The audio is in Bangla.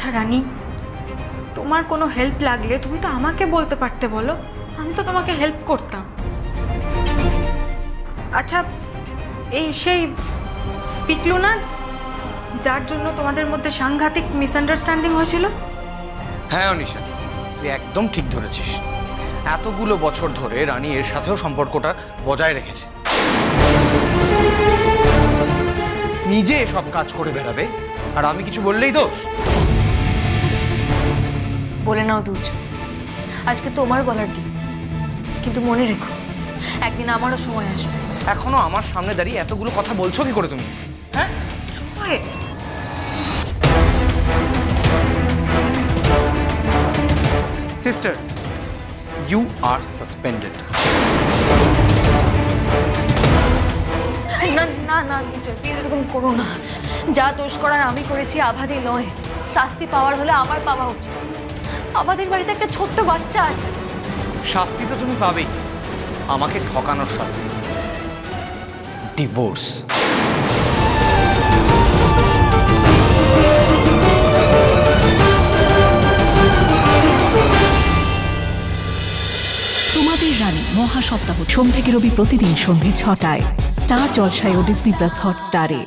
আচ্ছা রানী। তোমার কোনো হেল্প লাগলে তুমি তো আমাকে বলতে পারতে, বলো। আমি তো তোমাকে হেল্প করতাম। আচ্ছা এই সেই পিকলু না, যার জন্য তোমাদের মধ্যে সাংঘাতিক মিসআন্ডারস্ট্যান্ডিং হয়েছিল? হ্যাঁ অনিশা, তুই একদম ঠিক ধরেছিস। এতগুলো বছর ধরে রানী এর সাথেও সম্পর্কটা বজায় রেখেছে। নিজে সব কাজ করে বেড়াবে, আর আমি কিছু বললেই দোষ? বলে নাও দুর্জয় আজকে তোমার বলার দিন। কিন্তু মনে রেখো একদিন আমারও সময় আসবে। এখনও আমার সামনে দাঁড়িয়ে এতগুলো কথা বলছো কি করে তুমি? হ্যাঁ? সময়? সিস্টার ইউ আর সাসপেন্ডেড না না না এরকম করো না। যা দোষ করার আমি করেছি আভাদি নয়। শাস্তি পাওয়ার হলে আমার পাওয়া উচিত। আমাদের বাড়িতে একটা ছোট্ট বাচ্চা আছে। শাস্তি তো তুমি পাবেই। আমাকে ঠকানোর শাস্তি। ডিভোর্স। তোমাদের রানী মহাসপ্তাহ সোম থেকে রবি প্রতিদিন সন্ধ্যে ছটায়। স্টার জলসায় ও ডিসনি প্লাস হটস্টারে।